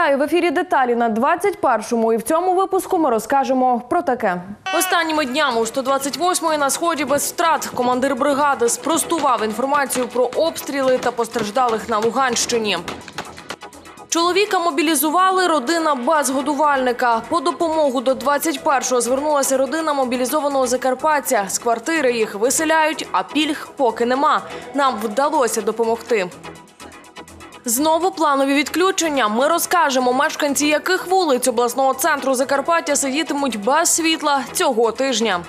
Вітаю в ефірі деталі на 21-му. І в цьому випуску ми розкажемо про таке. Останніми днями у 128-ї на сході без втрат командир бригади спростував інформацію про обстріли та постраждалих на Луганщині. Чоловіка мобілізували, родина без годувальника. По допомогу до 21-го звернулася родина мобілізованого Закарпаття. З квартири їх виселяють, а пільг поки нема. Нам вдалося допомогти. Знову планові відключення. Ми розкажемо, мешканці яких вулиць обласного центру Закарпаття сидітимуть без світла цього тижня.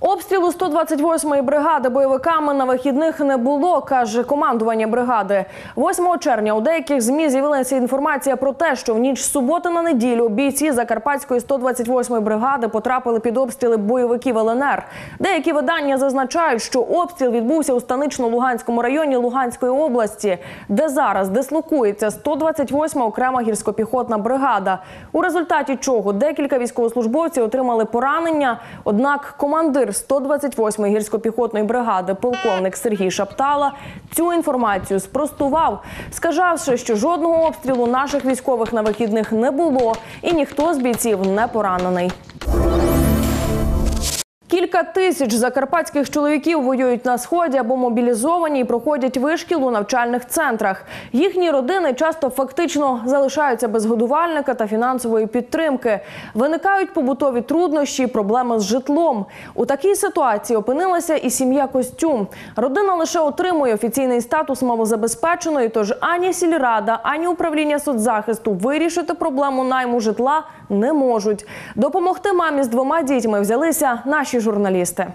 Обстрілу 128-ї бригади бойовиками на вихідних не було, каже командування бригади. 8 червня у деяких змі з'явилася інформація про те, що в ніч суботи на неділю бійці Закарпатської 128-ї бригади потрапили під обстріли бойовиків ЛНР. Деякі видання зазначають, що обстріл відбувся у станично-луганському районі Луганської області, де зараз дислокується 128-ма окрема гірськопіхотна бригада. У результаті чого декілька військовослужбовців отримали поранення. Однак командир 128-ї гірсько-піхотної бригади, полковник Сергій Шаптала, цю інформацію спростував, сказавши, що жодного обстрілу наших військових на вихідних не було, і ніхто з бійців не поранений. Кілька тисяч закарпатських чоловіків воюють на сході або мобілізовані і проходять вишкіл у навчальних центрах. Їхні родини часто фактично залишаються без годувальника та фінансової підтримки. Виникають побутові труднощі, проблеми з житлом. У такій ситуації опинилася і сім'я Костюм. Родина лише отримує офіційний статус малозабезпеченої, тож ані сільрада, ані управління соцзахисту вирішити проблему найму житла не можуть. Допомогти мамі з двома дітьми взялися наші журналісти.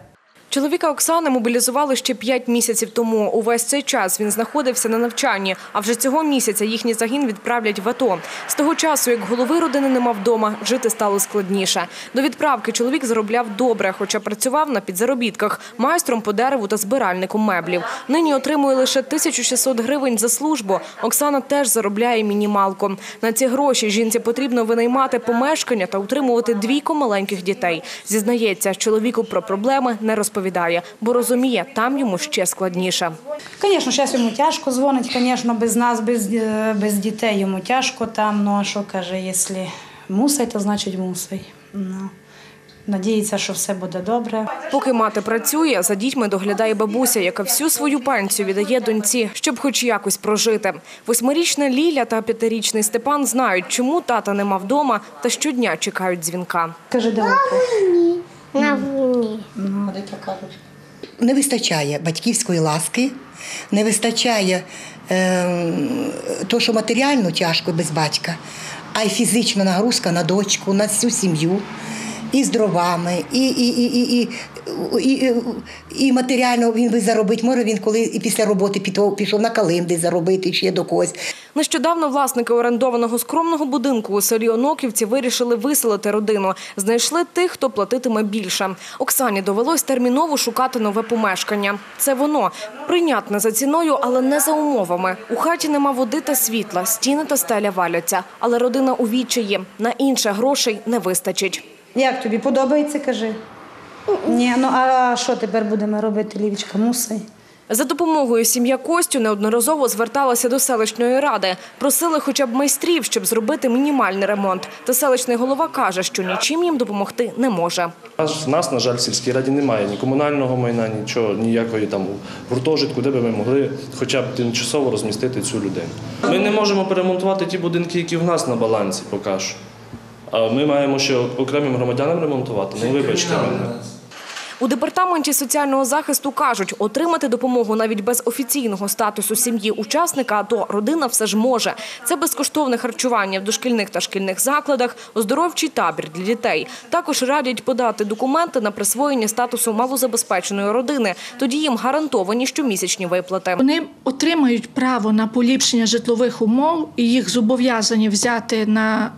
Чоловіка Оксани мобілізували ще п'ять місяців тому. Увесь цей час він знаходився на навчанні, а вже цього місяця їхній загін відправлять в АТО. З того часу, як голови родини нема вдома, жити стало складніше. До відправки чоловік заробляв добре, хоча працював на підзаробітках, майстром по дереву та збиральником меблів. Нині отримує лише 1600 гривень за службу. Оксана теж заробляє мінімалку. На ці гроші жінці потрібно винаймати помешкання та утримувати двійко маленьких дітей. Зізнається, чоловіку про проблеми не розповідає, бо розуміє, там йому ще складніше. Звісно, зараз йому тяжко дзвонить, звісно, без нас, без, е, без дітей йому тяжко там. Ну а що каже, якщо мусить, то значить мусить. Ну, надіється, що все буде добре. Поки мати працює, за дітьми доглядає бабуся, яка всю свою пенсію віддає доньці, щоб хоч якось прожити. Восьмирічна Ліля та п'ятирічний Степан знають, чому тата нема вдома та щодня чекають дзвінка. Каже, далеко. На війні. Не вистачає батьківської ласки, не вистачає е, то, що матеріально тяжко без батька, а й фізична нагрузка на дочку, на всю сім'ю і з дровами, і і, і, і, і, і, матеріально він би заробить. Може він коли і після роботи пішов, пішов на калимди заробити ще до когось. Нещодавно власники орендованого скромного будинку у селі Оноківці вирішили виселити родину. Знайшли тих, хто платитиме більше. Оксані довелось терміново шукати нове помешкання. Це воно прийнятне за ціною, але не за умовами. У хаті нема води та світла, стіни та стеля валяться. Але родина у відчаї на інше грошей не вистачить. Як тобі подобається, кажи? Ні, ну а що тепер будемо робити, Лівічка? Мусить. За допомогою сім'я Костю неодноразово зверталася до селищної ради. Просили хоча б майстрів, щоб зробити мінімальний ремонт. Та селищний голова каже, що нічим їм допомогти не може. Нас, нас, на жаль, в сільській раді немає ні комунального майна, нічого, ніякої там гуртожитку, де би ми могли хоча б тимчасово розмістити цю людину. Ми не можемо перемонтувати ті будинки, які в нас на балансі поки що. А ми маємо ще окремим громадянам ремонтувати. Ну, вибачте мене. У департаменті соціального захисту кажуть, отримати допомогу навіть без офіційного статусу сім'ї учасника АТО родина все ж може. Це безкоштовне харчування в дошкільних та шкільних закладах, оздоровчий табір для дітей. Також радять подати документи на присвоєння статусу малозабезпеченої родини. Тоді їм гарантовані щомісячні виплати. Вони отримають право на поліпшення житлових умов і їх зобов'язані взяти на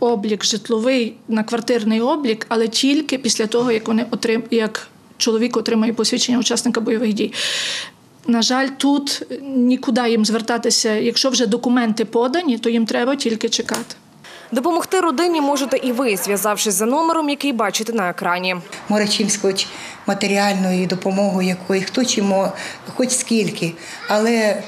облік житловий, на квартирний облік, але тільки після того, як вони отрим... як чоловік отримає посвідчення учасника бойових дій. На жаль, тут нікуди їм звертатися. Якщо вже документи подані, то їм треба тільки чекати. Допомогти родині можете і ви, зв'язавшись за номером, який бачите на екрані. Може, чимсь хоч матеріальною допомогою якої, хто чимо, хоч скільки. Але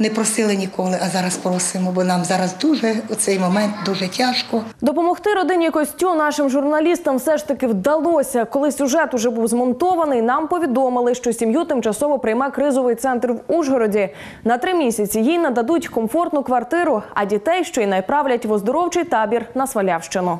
не просили ніколи, а зараз просимо, бо нам зараз дуже у цей момент дуже тяжко. Допомогти родині Костю нашим журналістам все ж таки вдалося. Коли сюжет уже був змонтований, нам повідомили, що сім'ю тимчасово прийме кризовий центр в Ужгороді. На три місяці їй нададуть комфортну квартиру, а дітей ще й найправлять в оздоровчий табір на Свалявщину.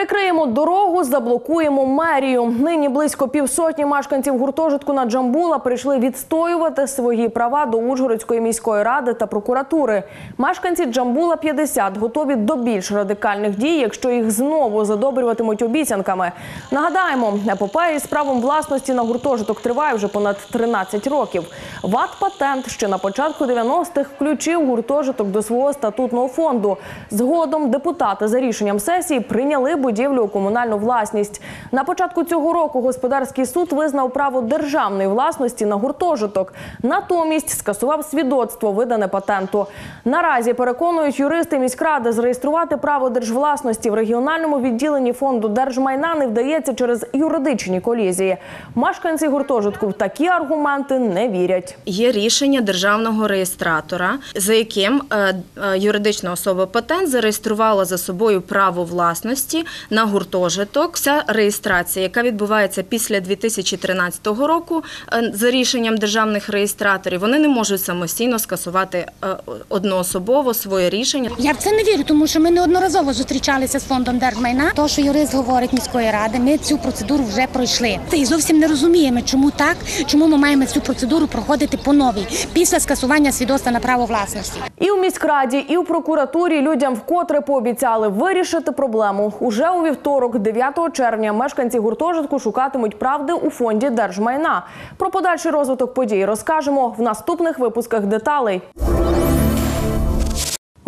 Перекриємо дорогу, заблокуємо мерію. Нині близько півсотні мешканців гуртожитку на Джамбула прийшли відстоювати свої права до Ужгородської міської ради та прокуратури. Мешканці Джамбула 50 готові до більш радикальних дій, якщо їх знову задобрюватимуть обіцянками. Нагадаємо, епопея із правом власності на гуртожиток триває вже понад 13 років. ВАТ патент ще на початку 90-х включив гуртожиток до свого статутного фонду. Згодом депутати за рішенням сесії прийняли будівлю у комунальну власність. На початку цього року господарський суд визнав право державної власності на гуртожиток. Натомість скасував свідоцтво, видане патенту. Наразі переконують юристи міськради зареєструвати право держвласності в регіональному відділенні фонду держмайна не вдається через юридичні колізії. Мешканці гуртожитку в такі аргументи не вірять. Є рішення державного реєстратора, за яким е, е, юридична особа патент зареєструвала за собою право власності на гуртожиток. Вся реєстрація, яка відбувається після 2013 року, е, за рішенням державних реєстраторів, вони не можуть самостійно скасувати е, одноособово своє рішення. Я в це не вірю, тому що ми неодноразово зустрічалися з фондом держмайна. То, що юрист говорить міської ради, ми цю процедуру вже пройшли. І зовсім не розуміємо, чому так, чому ми маємо цю процедуру проходити по новій після скасування свідоцтва на право власності. І у міськраді, і у прокуратурі людям вкотре пообіцяли вирішити проблему. Уже у вівторок, 9 червня, мешканці гуртожитку шукатимуть правди у фонді держмайна. Про подальший розвиток подій розкажемо в наступних випусках деталей.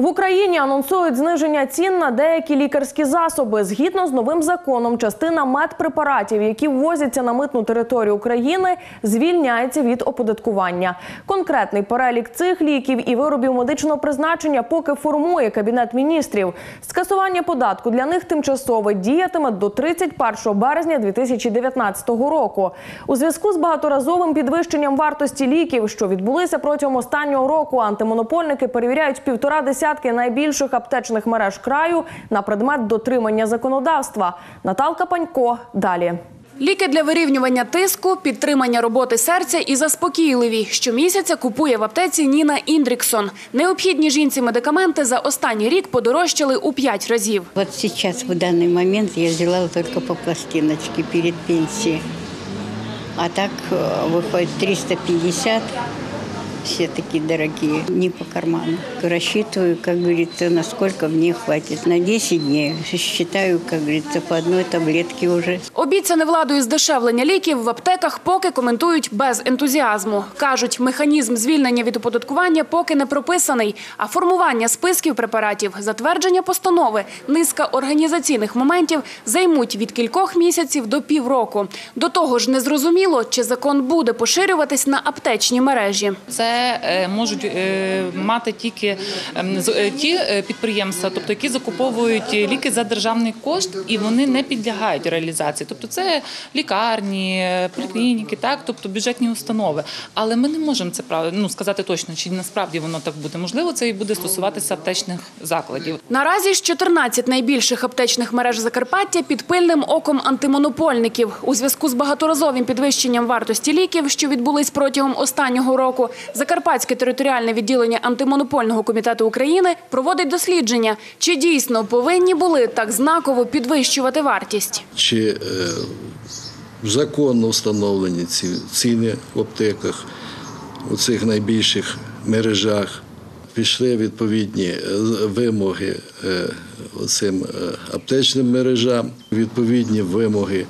В Україні анонсують зниження цін на деякі лікарські засоби. Згідно з новим законом, частина медпрепаратів, які ввозяться на митну територію України, звільняється від оподаткування. Конкретний перелік цих ліків і виробів медичного призначення поки формує кабінет міністрів. Скасування податку для них тимчасове діятиме до 31 березня 2019 року. У зв'язку з багаторазовим підвищенням вартості ліків, що відбулися протягом останнього року, антимонопольники перевіряють півтора десятки найбільших аптечних мереж краю на предмет дотримання законодавства. Наталка Панько далі. Ліки для вирівнювання тиску, підтримання роботи серця і заспокійливі. Щомісяця купує в аптеці Ніна Індріксон. Необхідні жінці медикаменти за останній рік подорожчали у п'ять разів. Вот сейчас, в данный момент, я взяла только по пластиночке перед пенсией. А так э, выходит 350, все такие дорогие, не по карману. Рассчитываю, как говорится, насколько мне хватит. На 10 дней считаю, как говорится, по одной таблетке уже. Обіцяне владою здешевлення ліків в аптеках поки коментують без ентузіазму. Кажуть, механізм звільнення від оподаткування поки не прописаний, а формування списків препаратів, затвердження постанови, низка організаційних моментів займуть від кількох місяців до півроку. До того ж, незрозуміло, чи закон буде поширюватись на аптечні мережі. Це е, можуть е, мати тільки ем, е, ті підприємства, тобто які закуповують ліки за державний кошт, і вони не підлягають реалізації. Тобто це лікарні, поліклініки, так, тобто бюджетні установи. Але ми не можемо це ну, сказати точно, чи насправді воно так буде. Можливо, це і буде стосуватися аптечних закладів. Наразі ж 14 найбільших аптечних мереж Закарпаття під пильним оком антимонопольників. У зв'язку з багаторазовим підвищенням вартості ліків, що відбулись протягом останнього року, Закарпатське територіальне відділення антимонопольного комітету України проводить дослідження, чи дійсно повинні були так знаково підвищувати вартість. чи е, законно встановлені ці ціни в аптеках у цих найбільших мережах. Пішли відповідні е, вимоги е, цим аптечним мережам, відповідні вимоги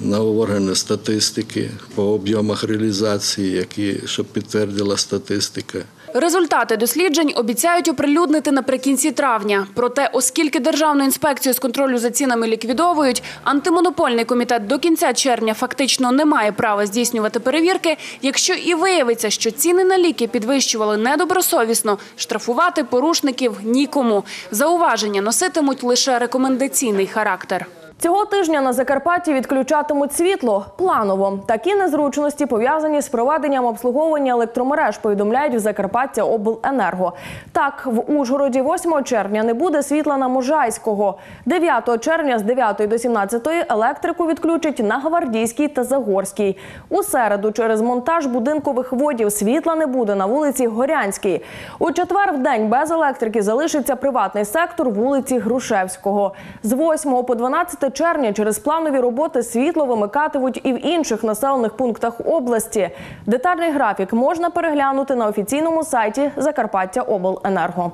на органи статистики по об'ємах реалізації, які щоб підтвердила статистика. Результати досліджень обіцяють оприлюднити наприкінці травня. Проте, оскільки Державну інспекцію з контролю за цінами ліквідовують, антимонопольний комітет до кінця червня фактично не має права здійснювати перевірки. Якщо і виявиться, що ціни на ліки підвищували недобросовісно, штрафувати порушників нікому. Зауваження носитимуть лише рекомендаційний характер. Цього тижня на Закарпатті відключатимуть світло планово. Такі незручності пов'язані з проведенням обслуговування електромереж. Повідомляють в Закарпаття Обленерго. Так, в Ужгороді 8 червня не буде світла на Можайського. 9 червня з 9 до 17 електрику відключать на Гвардійській та Загорській. У середу через монтаж будинкових водів світла не буде на вулиці Горянській. У четвер в день без електрики залишиться приватний сектор вулиці Грушевського. З 8 по 12 червня через планові роботи світло вимикатимуть і в інших населених пунктах області. Детальний графік можна переглянути на офіційному сайті Закарпаття Обленерго.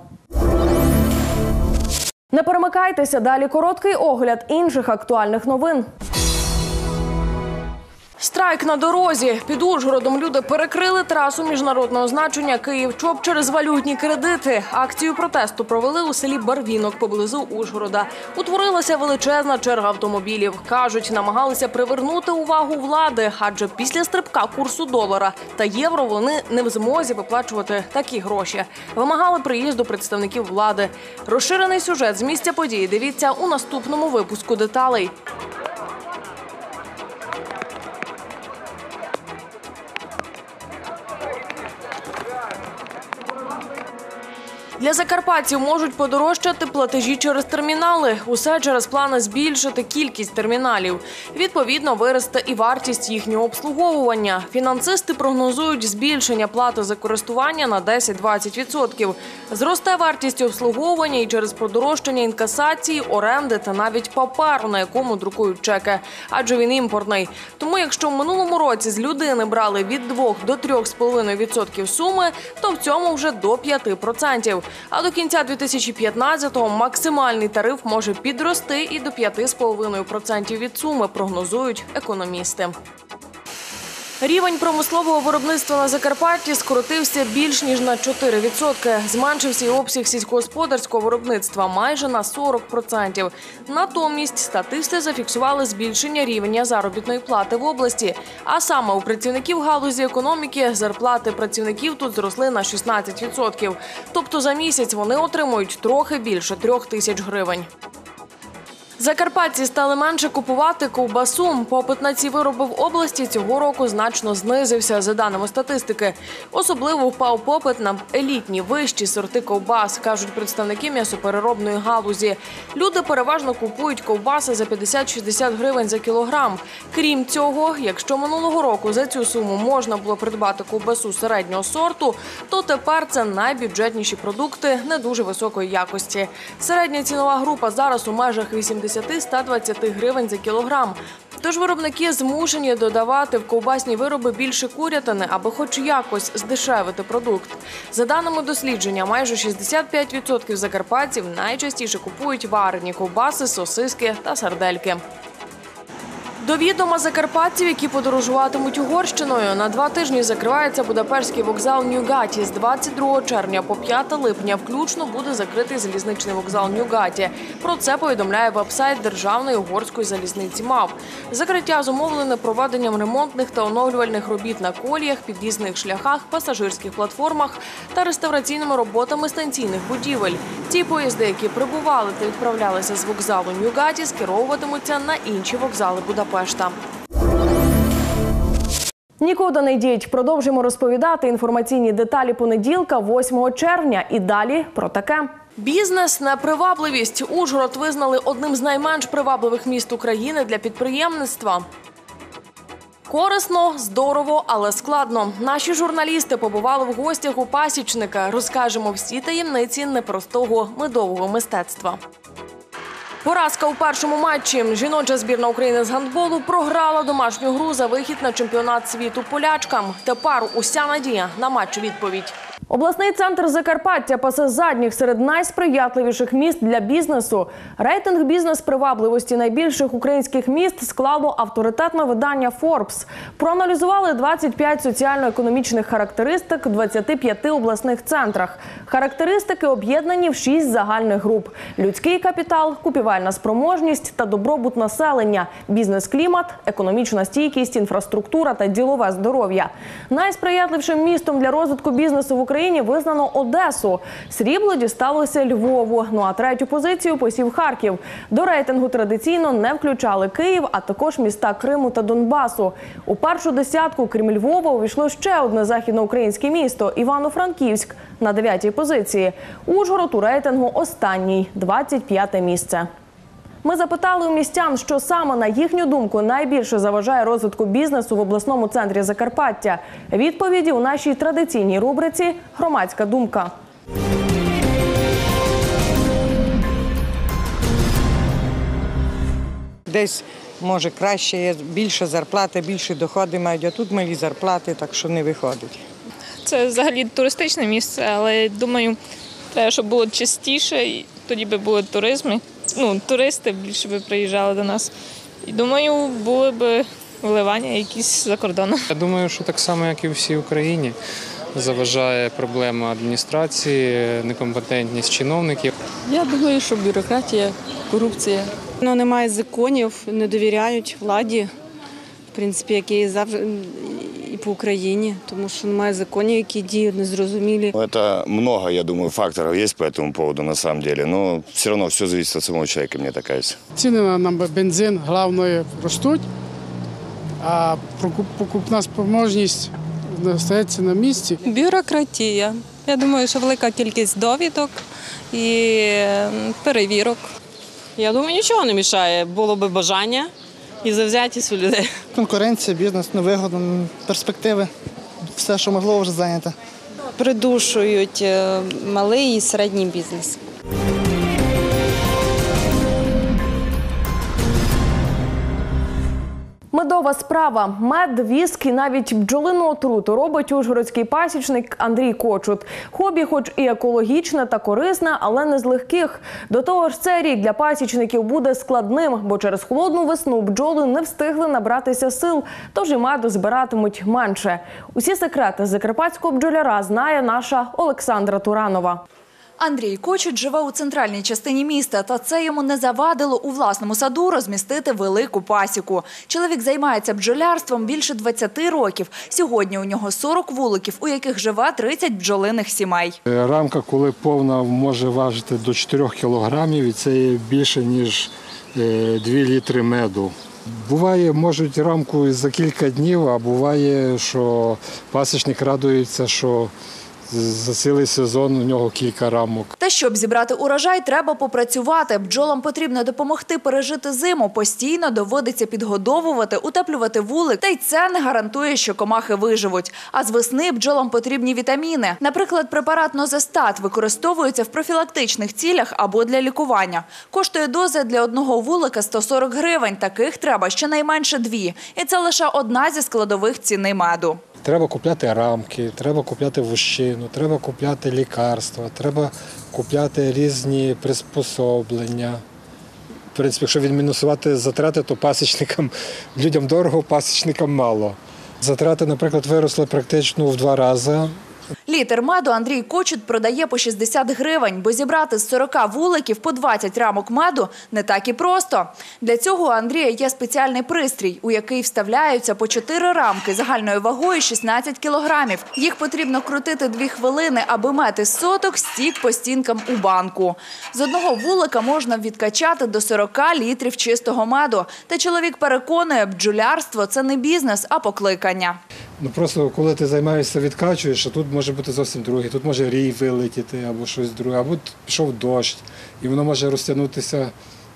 Не перемикайтеся далі. Короткий огляд інших актуальних новин. Страйк на дорозі. Під Ужгородом люди перекрили трасу міжнародного значення Київ-Чоп через валютні кредити. Акцію протесту провели у селі Барвінок поблизу Ужгорода. Утворилася величезна черга автомобілів. Кажуть, намагалися привернути увагу влади, адже після стрибка курсу долара та євро вони не в змозі виплачувати такі гроші. Вимагали приїзду представників влади. Розширений сюжет з місця події. Дивіться у наступному випуску деталей. Для закарпатців можуть подорожчати платежі через термінали. Усе через плани збільшити кількість терміналів. Відповідно, виросте і вартість їхнього обслуговування. Фінансисти прогнозують збільшення плати за користування на 10-20%. Зросте вартість обслуговування і через подорожчання інкасації, оренди та навіть паперу, на якому друкують чеки. Адже він імпортний. Тому, якщо в минулому році з людини брали від 2 до 3,5% суми, то в цьому вже до 5%. А до кінця 2015-го максимальний тариф може підрости і до 5,5% від суми, прогнозують економісти. Рівень промислового виробництва на Закарпатті скоротився більш ніж на 4%. Зменшився й обсяг сільськогосподарського виробництва майже на 40%. Натомість статисти зафіксували збільшення рівня заробітної плати в області. А саме у працівників галузі економіки зарплати працівників тут зросли на 16%. Тобто за місяць вони отримують трохи більше трьох тисяч гривень. Закарпатці стали менше купувати ковбасу. Попит на ці вироби в області цього року значно знизився. За даними статистики, особливо впав попит на елітні вищі сорти ковбас, кажуть представники м'ясопереробної галузі. Люди переважно купують ковбаси за 50-60 гривень за кілограм. Крім цього, якщо минулого року за цю суму можна було придбати ковбасу середнього сорту, то тепер це найбюджетніші продукти не дуже високої якості. Середня цінова група зараз у межах 80 80-120 гривень за кілограм. Тож виробники змушені додавати в ковбасні вироби більше курятини, аби хоч якось здешевити продукт. За даними дослідження, майже 65% закарпатців найчастіше купують варені ковбаси, сосиски та сардельки. До відома закарпатців, які подорожуватимуть Угорщиною, на два тижні закривається Будапештський вокзал Ньюгаті. З 22 червня по 5 липня включно буде закритий залізничний вокзал Ньюгаті. Про це повідомляє веб-сайт Державної угорської залізниці МАВ. Закриття зумовлене проведенням ремонтних та оновлювальних робіт на коліях, під'їзних шляхах, пасажирських платформах та реставраційними роботами станційних будівель. Ті поїзди, які прибували та відправлялися з вокзалу Ньюгаті, скеровуватимуться на інші вокзали Будапешта. Нікуди не йдіть. Продовжимо розповідати інформаційні деталі понеділка, 8 червня. І далі про таке. Бізнес на привабливість. Ужгород визнали одним з найменш привабливих міст України для підприємництва. Корисно, здорово, але складно. Наші журналісти побували в гостях у пасічника. Розкажемо всі таємниці непростого медового мистецтва. Поразка у першому матчі. Жіноча збірна України з гандболу програла домашню гру за вихід на чемпіонат світу полячкам. Тепер уся надія на матч відповідь. Обласний центр Закарпаття пасе задніх серед найсприятливіших міст для бізнесу. Рейтинг бізнес-привабливості найбільших українських міст склало авторитетне видання Forbes. Проаналізували 25 соціально-економічних характеристик в 25 обласних центрах. Характеристики об'єднані в 6 загальних груп: людський капітал, купівельна спроможність та добробут населення, бізнес-клімат, економічна стійкість, інфраструктура та ділове здоров'я. Найсприятливішим містом для розвитку бізнесу в Україні Україні визнано Одесу. Срібло дісталося Львову. Ну а третю позицію посів Харків. До рейтингу традиційно не включали Київ, а також міста Криму та Донбасу. У першу десятку, крім Львова, увійшло ще одне західноукраїнське місто Івано-Франківськ на дев'ятій позиції. Ужгород у рейтингу останній 25 місце. Ми запитали у містян, що саме на їхню думку найбільше заважає розвитку бізнесу в обласному центрі Закарпаття. Відповіді у нашій традиційній рубриці Громадська думка. Десь може краще є більше зарплати, більші доходи мають, а тут малі зарплати, так що не виходить. Це взагалі туристичне місце, але думаю, треба, щоб було частіше, тоді би були туризми. Ну, туристи більше би приїжджали до нас. І думаю, були б вливання якісь за кордоном. Я думаю, що так само, як і у всій Україні, заважає проблема адміністрації, некомпетентність чиновників. Я думаю, що бюрократія, корупція. Ну, немає законів, не довіряють владі, в принципі, які завжди по Україні, тому що немає законів, які діють незрозумілі. Это много, я думаю, факторов есть по этому поводу на самом деле, но все равно все зависит от самого человека, мне так кажется. Ціни на на бензин головне ростуть, а прокуп- покупна спроможність залишається на місці. Бюрократія. Я думаю, що велика кількість довідок і е, перевірок. Я думаю, нічого не мішає. Було би бажання і завзятість у людей. Конкуренція, бізнес, невигода, перспективи. Все, що можливо, вже зайнято. Придушують е, малий і середній бізнес. Медова справа. Мед, віск і навіть бджолину отруту робить ужгородський пасічник Андрій Кочут. Хобі, хоч і екологічне та корисне, але не з легких. До того ж, цей рік для пасічників буде складним, бо через холодну весну бджоли не встигли набратися сил, тож і меду збиратимуть менше. Усі секрети закарпатського бджоляра знає наша Олександра Туранова. Андрій Кочет живе у центральній частині міста, та це йому не завадило у власному саду розмістити велику пасіку. Чоловік займається бджолярством більше 20 років. Сьогодні у нього 40 вуликів, у яких живе 30 бджолиних сімей. Е, Рамка, коли повна, може важити до 4 кілограмів, і це більше, ніж 2 літри меду. Буває, можуть рамку за кілька днів, а буває, що пасічник радується, що за цілий сезон у нього кілька рамок. Та щоб зібрати урожай, треба попрацювати. Бджолам потрібно допомогти пережити зиму. Постійно доводиться підгодовувати, утеплювати вулик. Та й це не гарантує, що комахи виживуть. А з весни бджолам потрібні вітаміни. Наприклад, препарат Нозестат використовується в профілактичних цілях або для лікування. Коштує доза для одного вулика 140 гривень. Таких треба щонайменше дві. І це лише одна зі складових ціни меду. Треба купляти рамки, треба купляти вущину, треба купляти лікарства, треба купляти різні приспособлення. В принципі, якщо відмінусувати затрати, то пасічникам людям дорого, пасічникам мало. Затрати, наприклад, виросли практично в два рази. Літр меду Андрій Кочут продає по 60 гривень, бо зібрати з 40 вуликів по 20 рамок меду не так і просто. Для цього у Андрія є спеціальний пристрій, у який вставляються по 4 рамки загальною вагою 16 кілограмів. Їх потрібно крутити 2 хвилини, аби із соток стік по стінкам у банку. З одного вулика можна відкачати до 40 літрів чистого меду. Та чоловік переконує, бджолярство – це не бізнес, а покликання. Ну просто коли ти займаєшся, відкачуєш, а тут може бути зовсім друге. Тут може рій вилетіти або щось друге, або пішов дощ, і воно може розтягнутися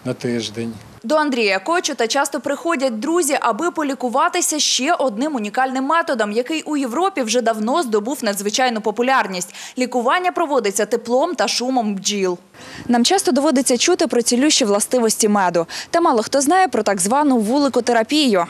на тиждень. До Андрія Кочута часто приходять друзі, аби полікуватися ще одним унікальним методом, який у Європі вже давно здобув надзвичайну популярність. Лікування проводиться теплом та шумом бджіл. Нам часто доводиться чути про цілющі властивості меду. Та мало хто знає про так звану вуликотерапію.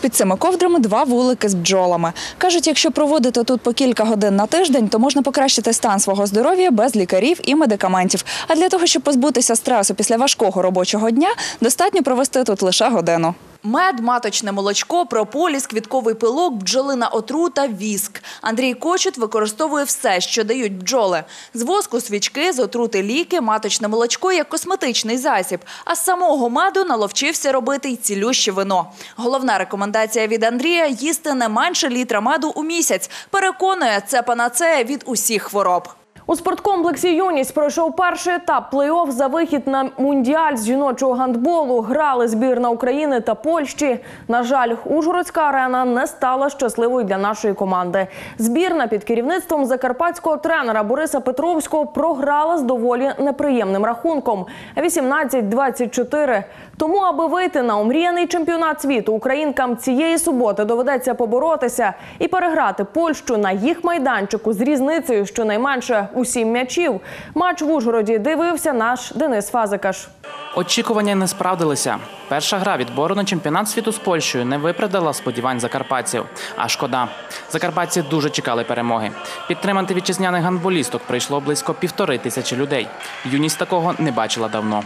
Під цими ковдрами два вулики з бджолами. Кажуть, якщо проводити тут по кілька годин на тиждень, то можна покращити стан свого здоров'я без лікарів і медикаментів. А для того, щоб позбутися стресу після важкого робочого дня, достатньо провести тут лише годину. Мед, маточне молочко, прополіс, квітковий пилок, бджолина отрута, віск. Андрій Кочет використовує все, що дають бджоли. З воску свічки, з отрути ліки, маточне молочко як косметичний засіб. А з самого меду наловчився робити й цілюще вино. Головна рекомендація від Андрія – їсти не менше літра меду у місяць. Переконує, це панацея від усіх хвороб. У спорткомплексі Юність пройшов перший етап плей-офф за вихід на мундіаль з жіночого гандболу. Грали збірна України та Польщі. На жаль, Ужгородська арена не стала щасливою для нашої команди. Збірна під керівництвом закарпатського тренера Бориса Петровського програла з доволі неприємним рахунком 18-24. Тому, аби вийти на омріяний чемпіонат світу, українкам цієї суботи доведеться поборотися і переграти Польщу на їх майданчику з різницею щонайменше у сім м'ячів. Матч в Ужгороді дивився наш Денис Фазикаш. Очікування не справдилися. Перша гра відбору на чемпіонат світу з Польщею не виправдала сподівань закарпатців. А шкода. Закарпатці дуже чекали перемоги. Підтримати вітчизняних гандболісток прийшло близько півтори тисячі людей. Юність такого не бачила давно.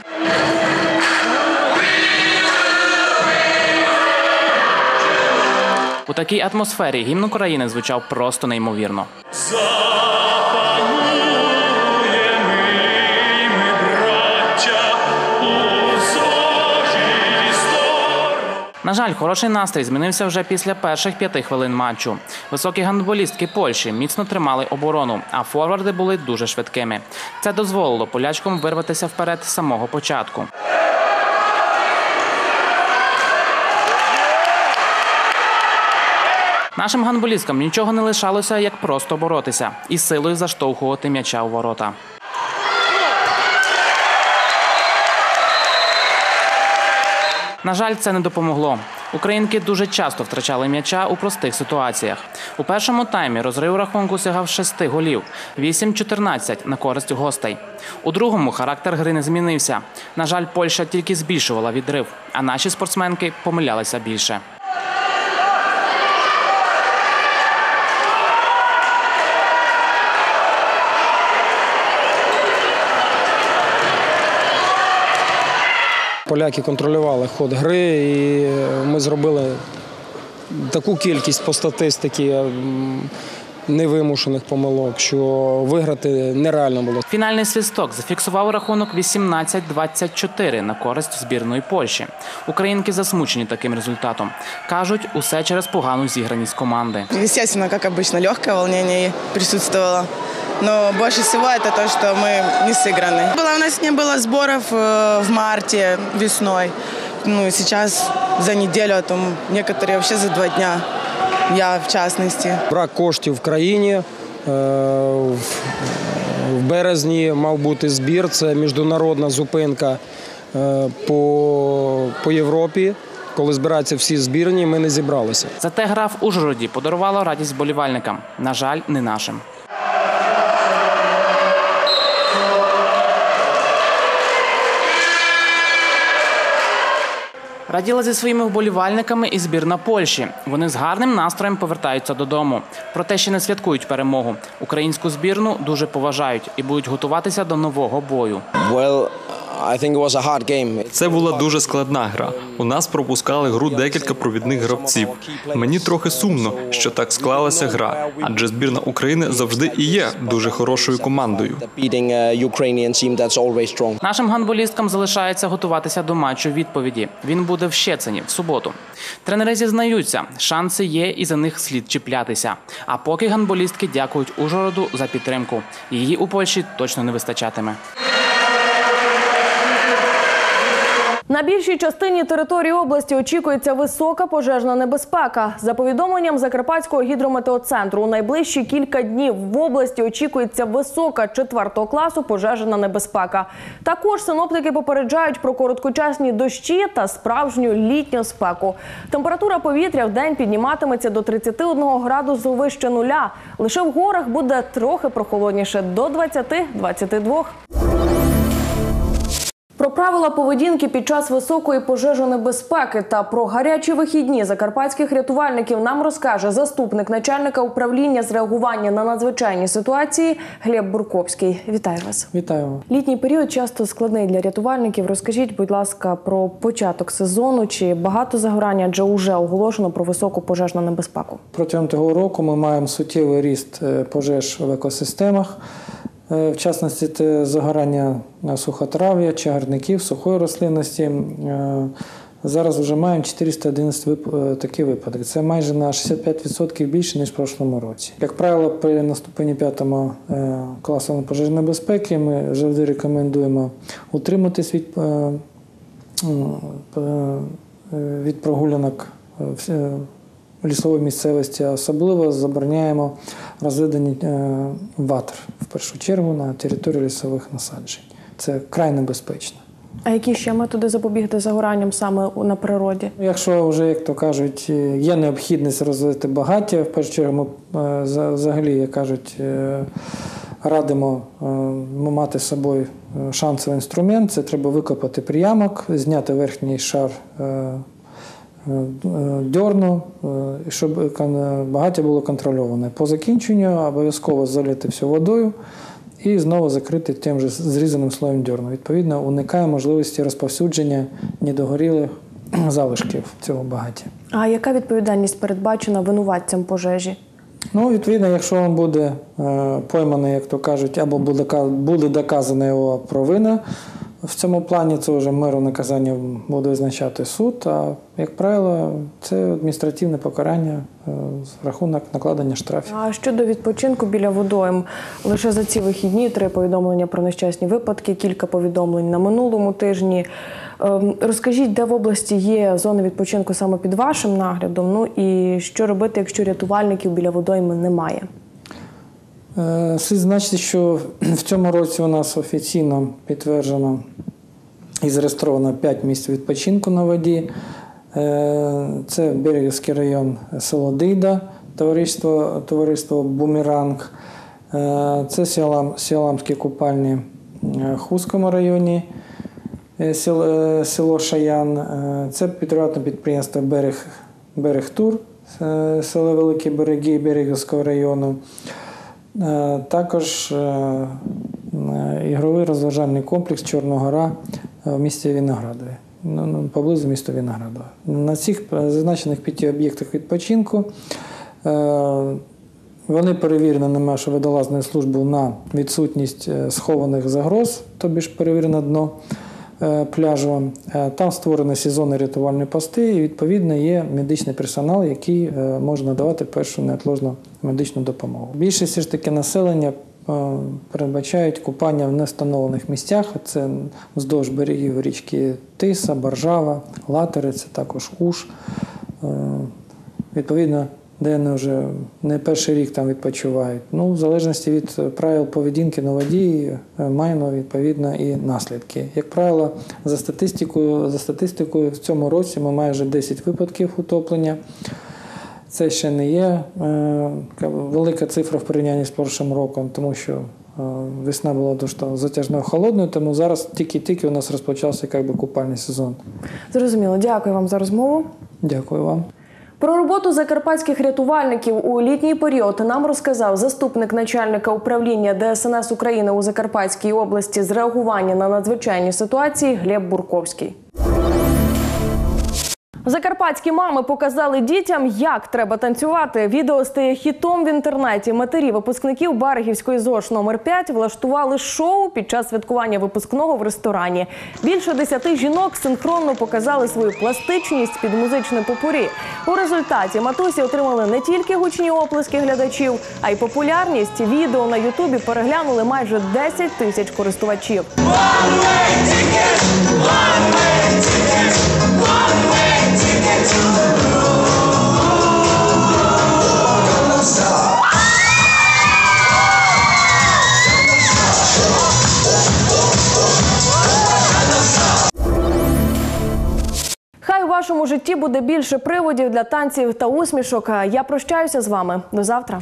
У такій атмосфері гімн України звучав просто неймовірно. На жаль, хороший настрій змінився вже після перших п'яти хвилин матчу. Високі гандболістки Польщі міцно тримали оборону, а форварди були дуже швидкими. Це дозволило полячкам вирватися вперед з самого початку. Нашим гандболісткам нічого не лишалося, як просто боротися і силою заштовхувати м'яча у ворота. На жаль, це не допомогло. Українки дуже часто втрачали м'яча у простих ситуаціях. У першому таймі розрив рахунку сягав шести голів 8-14 на користь гостей. У другому характер гри не змінився. На жаль, Польща тільки збільшувала відрив, а наші спортсменки помилялися більше. Поляки контролювали ход гри, і ми зробили таку кількість по статистиці невимушених помилок, що виграти нереально було. Фінальний свисток зафіксував рахунок 18-24 на користь збірної Польщі. Українки засмучені таким результатом. Кажуть, усе через погану зіграність команди. Естественно, как обычно, легкое волнение присутствовало. Но больше всего это то, что мы не сыграны. Было, у нас не было сборов э, в марте, весной. Ну, и сейчас за неделю, а там некоторые вообще за два дня. Я в частности. Брак коштів в країні. е, В в березні мав бути збір. Це міжнародна зупинка е, по, по Європі. Коли збираються всі збірні, ми не зібралися. Зате гра в Ужгороді подарувала радість болівальникам. На жаль, не нашим. Раділа зі своїми вболівальниками і збірна Польщі. Вони з гарним настроєм повертаються додому. Проте ще не святкують перемогу. Українську збірну дуже поважають і будуть готуватися до нового бою. Well, I think it was a hard game. Це була дуже складна гра. У нас пропускали гру декілька провідних гравців. Мені трохи сумно, що так склалася гра, адже збірна України завжди і є дуже хорошою командою. Нашим гандболісткам залишається готуватися до матчу відповіді. Він буде в Щецині в суботу. Тренери зізнаються, шанси є і за них слід чіплятися. А поки гандболістки дякують Ужгороду за підтримку. Її у Польщі точно не вистачатиме. На більшій частині території області очікується висока пожежна небезпека. За повідомленням Закарпатського гідрометеоцентру, у найближчі кілька днів в області очікується висока четвертого класу пожежна небезпека. Також синоптики попереджають про короткочасні дощі та справжню літню спеку. Температура повітря в день підніматиметься до 31 градусу вище нуля. Лише в горах буде трохи прохолодніше до 20-22. Про правила поведінки під час високої пожежонебезпеки та про гарячі вихідні закарпатських рятувальників нам розкаже заступник начальника управління з реагування на надзвичайні ситуації Глеб Бурковський. Вітаю вас. Вітаю. Літній період часто складний для рятувальників. Розкажіть, будь ласка, про початок сезону. Чи багато загорання, адже вже оголошено про високу пожежну небезпеку? Протягом того року ми маємо суттєвий ріст е, пожеж в екосистемах. Е, В частності, це загорання сухотрав'я, чагарників, сухої рослинності. Е, Зараз вже маємо 411 вип- е, такі випадки. Це майже на 65% більше, ніж в прошлому році. Як правило, при наступленні п'ятому класу пожежної безпеки ми завжди рекомендуємо утриматись від, від прогулянок в- лісовій місцевості, а особливо забороняємо розведені е, ватр в першу чергу на території лісових насаджень. Це край небезпечно. А які ще методи запобігти загоранням саме на природі? Якщо вже, як то кажуть, е, є необхідність розвити багаття, в першу чергу ми е, за- взагалі, як кажуть, радимо мати з собою шансовий інструмент. Це треба викопати приямок, зняти верхній шар дьорну, е, щоб багаття було контрольоване. По закінченню обов'язково залити все водою і знову закрити тим же зрізаним слоєм дьорну. Відповідно, уникає можливості розповсюдження недогорілих залишків цього багаття. А яка відповідальність передбачена винуватцям пожежі? Ну, відповідно, якщо він буде е, пойманий, як то кажуть, або буде, ка- буде доказана його провина в цьому плані, це вже меру наказання буде визначати суд. А як правило, це адміністративне покарання е, з рахунок накладення штрафів. А щодо відпочинку біля водойм, лише за ці вихідні три повідомлення про нещасні випадки, кілька повідомлень на минулому тижні. Ем, Розкажіть, де в області є зони відпочинку саме під вашим наглядом? Ну і що робити, якщо рятувальників біля водойми немає? Е, Слід значити, що в цьому році у нас офіційно підтверджено і зареєстровано 5 місць відпочинку на воді. Е, Це Берегівський район, село Дида, товариство, товариство Бумеранг. Е, Це Сіалам, Сіаламські купальні в Хустському районі, село, село Шаян. Це підриватне підприємство Берег, Берег Тур, село Великі Береги Берегівського району. Е, Також е, е, ігровий розважальний комплекс Чорногора в місті Виноградові, ну, ну, поблизу міста Виноградова. На цих зазначених п'яти об'єктах відпочинку вони перевірені на нашу водолазну службу на відсутність схованих загроз, тобі ж перевірено дно пляжу. Е, Там створені сезонні рятувальні пости, і відповідно є медичний персонал, який е, може надавати першу неотложну медичну допомогу. Більшість все ж таки населення е, передбачають купання в невстановлених місцях. Це вздовж берегів річки Тиса, Баржава, Латери, це також. Е, Відповідно, де вони вже не перший рік там відпочивають. Ну, в залежності від е, правил поведінки на воді е, маємо відповідно і наслідки. Як правило, за статистикою, за статистикою в цьому році ми майже 10 випадків утоплення. Це ще не є е, велика цифра в порівнянні з прошлим роком, тому що е, весна була дуже затяжною холодною, тому зараз тільки-тільки у нас розпочався як би, купальний сезон. Зрозуміло, дякую вам за розмову. Дякую вам. Про роботу закарпатських рятувальників у літній період нам розказав заступник начальника управління ДСНС України у Закарпатській області з реагування на надзвичайні ситуації Глеб Бурковський. Закарпатські мами показали дітям, як треба танцювати. Відео стає хітом в інтернеті. Матері випускників Берегівської ЗОЖ номер 5 влаштували шоу під час святкування випускного в ресторані. Більше десяти жінок синхронно показали свою пластичність під музичне попурі. У результаті матусі отримали не тільки гучні оплески глядачів, а й популярність. Відео на Ютубі переглянули майже 10 тисяч користувачів. Хай у вашому житті буде більше приводів для танців та усмішок. Я прощаюся з вами. До завтра.